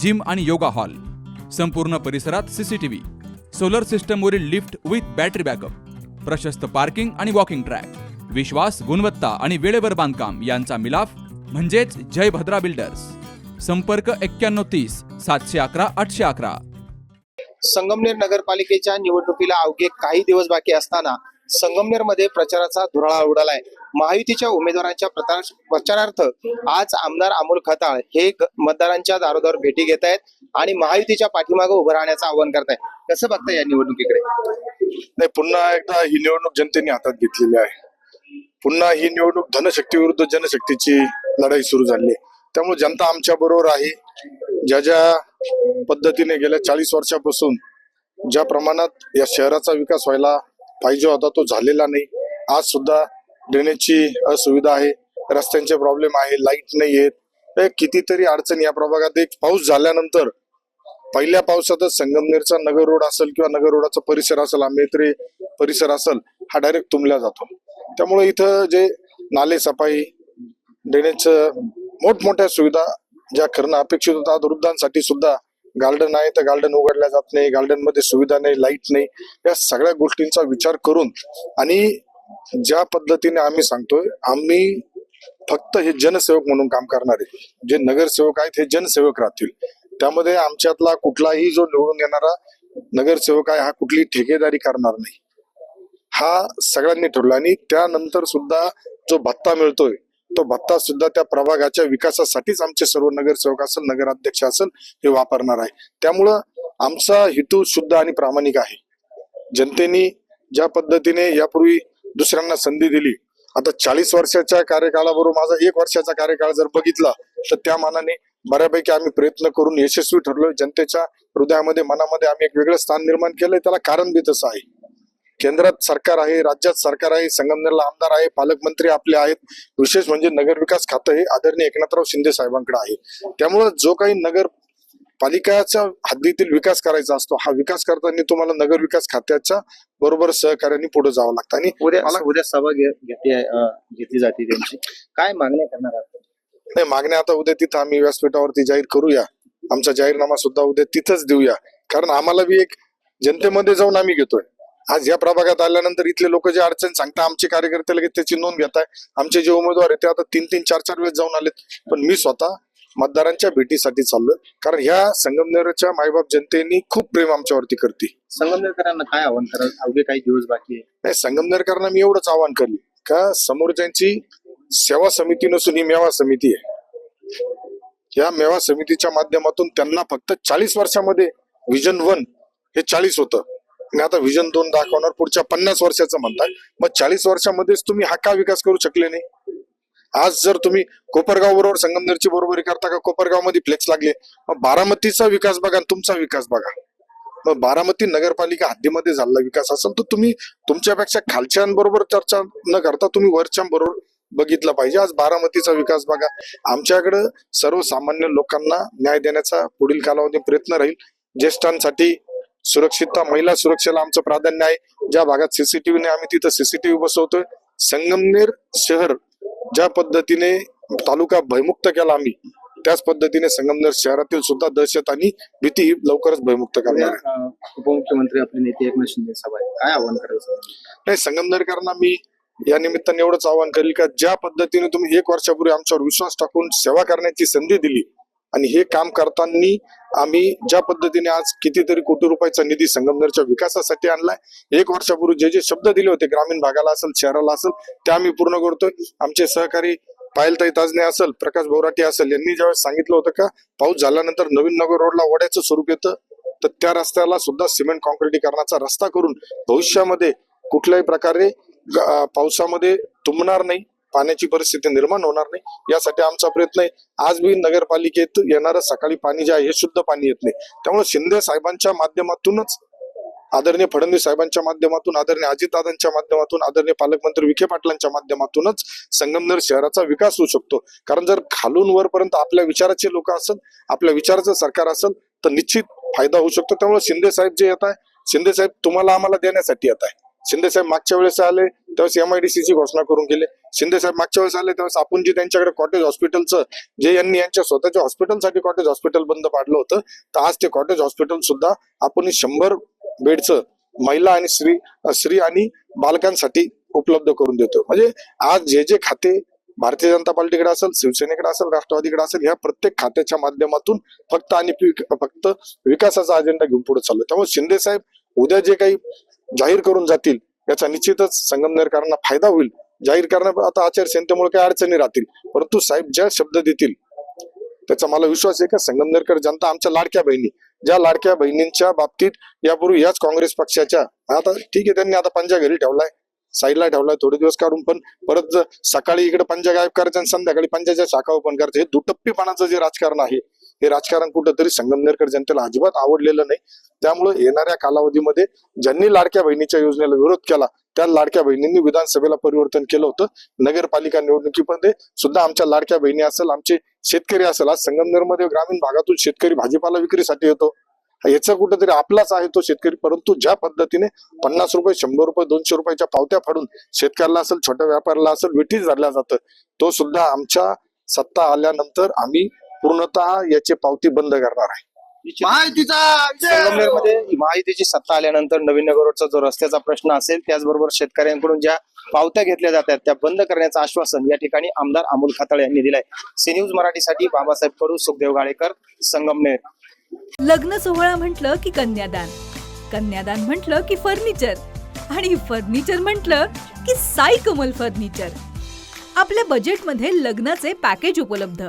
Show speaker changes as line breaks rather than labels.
Gym आणि yoga hall. संपूर्ण परिसरात सीसीटीव्ही सोलर सिस्टमवरील लिफ्ट विथ बॅटरी बॅकअप प्रशस्त पार्किंग आणि वॉकिंग ट्रॅक विश्वास गुणवत्ता आणि वेळेवर बांधकाम यांचा मिलाफ म्हणजेच जय भद्रा बिल्डर्स संपर्क एक्क्याण्णव तीस सातशे अकरा आठशे अकरा.
संगमनेर नगरपालिकेच्या निवडणुकीला अवघे काही दिवस बाकी असताना संगमनेरमध्ये प्रचाराचा धुराळा उडालाय. महायुतीच्या उमेदवारांच्या प्रचार प्रचारार्थ आज आमदार अमोल खताळ हे मतदारांच्या दारोदार भेटी घेत आहेत आणि महायुतीच्या पाठीमागे उभं राहण्याचं आवाहन करताय कसं बघताय या निवडणुकीकडे?
नाही पुन्हा एकदा ही निवडणूक जनतेने हातात घेतलेली आहे. पुन्हा ही निवडणूक धनशक्ती विरुद्ध जनशक्तीची लढाई सुरू झाली आहे. त्यामुळे जनता आमच्या बरोबर आहे. ज्या ज्या पद्धतीने गेल्या चाळीस वर्षापासून ज्या प्रमाणात या शहराचा विकास व्हायला पाहिजे होता तो झालेला नाही. आज सुद्धा ड्रेनेजची असुविधा आहे रस्त्यांचे प्रॉब्लेम आहे लाइट नाही आहेत हे कितीतरी अडचणी या प्रभागात एक पाऊस झाल्यानंतर पहिल्या पावसातच संगमनेरचा नगर रोड असेल किंवा नगर रोडाचा परिसर असेल आंबेत्रे परिसर असेल हा डायरेक्ट तुंबला जातो. त्यामुळे इथं जे नाले सफाई ड्रेनेज मोठमोठ्या सुविधा ज्या करणं अपेक्षित होतात वृद्धांसाठी सुद्धा गार्डन आहे तर गार्डन उघडल्या जात नाही गार्डनमध्ये सुविधा नाही लाइट नाही या सगळ्या गोष्टींचा विचार करून आणि ज्या पद्धतीने आम्ही सांगतोय आम्ही फक्त हे जनसेवक म्हणून काम करणार आहे. जे नगरसेवक आहेत हे जनसेवक राहतील. त्यामध्ये आमच्यातला कुठलाही जो निवडून येणारा नगरसेवक आहे हा कुठली ठेकेदारी करणार नाही. हा सगळ्यांनी ठरवला आणि त्यानंतर सुद्धा जो भत्ता मिळतोय तो भत्ता सुद्धा त्या प्रभागाच्या विकासासाठीच आमचे सर्व नगरसेवक असेल नगराध्यक्ष असेल हे वापरणार आहे. त्यामुळं आमचा हेतू शुद्ध आणि प्रामाणिक आहे. जनतेने ज्या पद्धतीने यापूर्वी दुसऱ्यांना संधी दिली. आता चाळीस वर्षाच्या कार्यकाळाबरोबर माझा एक वर्षाचा कार्यकाळ जर बघितला तर त्या मानाने बऱ्यापैकी आम्ही प्रयत्न करून यशस्वी ठरलोय. जनतेच्या हृदयामध्ये मनामध्ये आम्ही एक वेगळं स्थान निर्माण केलंय. त्याला कारण बी तसं आहे. केंद्रात सरकार आहे राज्यात सरकार आहे संगमनेरला आमदार आहे पालकमंत्री आपले आहेत. विशेष म्हणजे नगर विकास खातं हे आदरणीय एकनाथराव शिंदे साहेबांकडे आहे. त्यामुळे जो काही नगर पालिकाच्या हद्दीतील विकास करायचा असतो हा विकास करताना तुम्हाला नगर विकास खात्याच्या बरोबर सहकार्याने पुढे जावं लागतं. आणि
उद्या
मला-
उद्या सभा घेतली आहे, जाते त्यांची. काय मागण्या करणार
नाही मागण्या आता उद्या तिथं आम्ही व्यासपीठावरती जाहीर करूया. आमचा जाहीरनामा सुद्धा उद्या तिथंच देऊया. कारण आम्हाला बी एक जनतेमध्ये जाऊन आम्ही घेतोय. आज या प्रभागात आल्यानंतर इथले लोक जे अडचण सांगता आमचे कार्यकर्ते लगेच त्याची नोंद घेताय. आमचे जे उमेदवार आहेत ते आता तीन तीन चार चार वेळेस जाऊन आलेत. पण मी स्वतः मतदारांच्या भेटीसाठी चाललोय. कारण ह्या संगमनेरच्या मायबाप जनतेनी खूप प्रेम आमच्यावरती करते.
संगमनेरकरांना काय आव्हान कराल? अवघे काही दिवस बाकी आहे.
नाही संगमनेरकरांना मी एवढंच आवाहन करेन का समोरच्यांची सेवा समिती नसून ही मेवा समिती आहे. या मेवा समितीच्या माध्यमातून त्यांना फक्त चाळीस वर्षामध्ये विजन वन हे चाळीस होतं. आणि आता विजन दोन दाखवणार पुढच्या पन्नास वर्षाचं म्हणताय मग चाळीस वर्षामध्येच तुम्ही हा का विकास करू शकले नाही? आज जर तुम्ही कोपरगाव बरोबर संगमनेरची बरोबरी करता का? कोपरगावमध्ये फ्लेक्स लागले. मग बारामतीचा विकास बघा आणि तुमचा विकास बघा. मग बारामती नगरपालिका हद्दीमध्ये झालेला विकास असेल तर तुम्ही तुमच्यापेक्षा खालच्यांबरोबर चर्चा न करता तुम्ही वरच्या बरोबर बघितलं पाहिजे. आज बारामतीचा विकास बघा. आमच्याकडं सर्वसामान्य लोकांना न्याय देण्याचा पुढील कालावधी प्रयत्न राहील. ज्येष्ठांसाठी सुरक्षितता महिला सुरक्षेला आमचं प्राधान्य आहे. ज्या भागात सीसीटीव्हीने आम्ही तिथं सीसीटीव्ही बसवतोय. संगमनेर शहर ज्या पद्धतीने तालुका भयमुक्त केला आम्ही त्याच पद्धतीने संगमनेर शहरातील सुद्धा दहशत आणि भीती ही लवकरच भयमुक्त करणार आहे.
उपमुख्यमंत्री आपले नेते एकनाथ शिंदे आहे काय आव्हान करायचं
नाही संगमनेरकरांना मी या निमित्ताने एवढंच आवाहन करेल का ज्या पद्धतीने तुम्ही एक वर्षापूर्वी आमच्यावर विश्वास टाकून सेवा करण्याची संधी दिली आणि हे काम करताना आम्ही ज्या पद्धतीने आज कितीतरी कोटी रुपयाचा निधी संगमनेरच्या विकासासाठी आणलाय एक वर्षापूर्वी जे जे शब्द दिले होते ग्रामीण भागाला असेल शहराला असेल ते आम्ही पूर्ण करतोय. आमचे सहकारी पायलताई ताजने असेल प्रकाश बोराटे असेल यांनी ज्यावेळेस सांगितलं होतं का पाऊस झाल्यानंतर नवीन नगर रोडला ओढ्याचं स्वरूप येतं तर त्या रस्त्याला सुद्धा सिमेंट कॉन्क्रिटीकरणाचा रस्ता करून भविष्यामध्ये कुठल्याही प्रकारे पावसामध्ये तुंबणार नाही. पाण्याची परिस्थिती निर्माण होणार नाही. यासाठी आमचा प्रयत्न आहे. आज बी नगरपालिकेत येणारं सकाळी पाणी जे आहे हे शुद्ध पाणी येत नाही. त्यामुळे शिंदे साहेबांच्या माध्यमातूनच आदरणीय फडणवीस साहेबांच्या माध्यमातून आदरणीय अजितदादांच्या माध्यमातून आदरणीय पालकमंत्री विखे पाटलांच्या माध्यमातूनच संगमनेर शहराचा विकास होऊ शकतो. कारण जर खालून वरपर्यंत आपल्या विचाराचे लोक असेल आपल्या विचाराचं सरकार असेल तर निश्चित फायदा होऊ शकतो. त्यामुळे शिंदे साहेब जे येत आहे शिंदे साहेब तुम्हाला आम्हाला देण्यासाठी येत आहे. शिंदे साहेब मागच्या वेळेस आले त्यावेळेस एमआयडीसीची घोषणा करून गेले. शिंदे साहेब मागच्या वेळेस आले त्यावेळेस आपण जे त्यांच्याकडे कॉटेज हॉस्पिटलचं जे यांनी यांच्या स्वतःच्या हॉस्पिटलसाठी कॉटेज हॉस्पिटल बंद पाडलं होतं तर आज ते कॉटेज हॉस्पिटल सुद्धा आपण शंभर बेडचं महिला आणि स्त्री स्त्री आणि बालकांसाठी उपलब्ध करून देतो. म्हणजे आज जे जे खाते भारतीय जनता पार्टीकडे असेल शिवसेनेकडे असेल राष्ट्रवादीकडे असेल ह्या प्रत्येक खात्याच्या माध्यमातून फक्त आणि फक्त विकासाचा अजेंडा घेऊन पुढे चाललो त्यामुळे शिंदे साहेब उद्या जे काही जाहीर करून जातील याचा निश्चितच संगमनेरकरांना फायदा होईल. जाहीर करण्यात आता आचारसंहितेमुळे काही अडचणी राहतील. परंतु साहेब ज्या शब्द देतील त्याचा मला विश्वास आहे का? संगमनेरकर जनता आमच्या लाडक्या बहिणी ज्या लाडक्या बहिणींच्या बाबतीत यापूर्वी याच काँग्रेस पक्षाच्या आता ठीक आहे त्यांनी आता पंजा घरी ठेवलाय साईडला ठेवलाय थोडे दिवस काढून पण परत सकाळी इकडे पंजा गायब करायचं आणि संध्याकाळी पंजाच्या शाखा ओपन करायचं हे दुटप्पीपणाचं जे राजकारण आहे हे राजकारण कुठंतरी संगमनेरकर जनतेला अजिबात आवडलेलं नाही. त्यामुळे येणाऱ्या कालावधीमध्ये ज्यांनी लाडक्या बहिणीच्या योजनेला विरोध केला त्या लाडक्या बहिणींनी विधानसभेला परिवर्तन केलं होतं. नगरपालिका निवडणुकीमध्ये सुद्धा आमच्या लाडक्या बहिणी असेल आमचे शेतकरी असेल. आज संगमनेरमध्ये ग्रामीण भागातून शेतकरी भाजीपाला विक्रीसाठी येतो. याचा कुठेतरी आपलाच आहे तो शेतकरी परंतु ज्या पद्धतीने पन्नास रुपये शंभर रुपये दोनशे रुपयाच्या पावत्या फाडून शेतकऱ्याला असेल छोट्या व्यापाऱ्याला असेल विठीच धरल्या जातं. तो सुद्धा आमच्या सत्ता आल्यानंतर आम्ही पूर्णतः याची पावती बंद करणार आहे.
संगमनेरमध्ये महायुतीची सत्ता आल्यानंतर नवीन नगर रोडचा जो रस्त्याचा प्रश्न असेल त्याचबरोबर शेतकऱ्यांकडून ज्या पावत्या घेतल्या जातात त्या बंद करण्याचं आश्वासन या ठिकाणी आमदार अमोल खातळ यांनी दिलंय. सी न्यूज मराठीसाठी बाबासाहेब कडू सुखदेव गाळेकर संगमनेर.
लग्न सोहळा म्हटलं की कन्यादान. कन्यादान म्हटलं की फर्निचर. आणि फर्निचर म्हटलं की साई कमल फर्निचर. आपल्या बजेटमध्ये लग्नाचे पॅकेज उपलब्ध.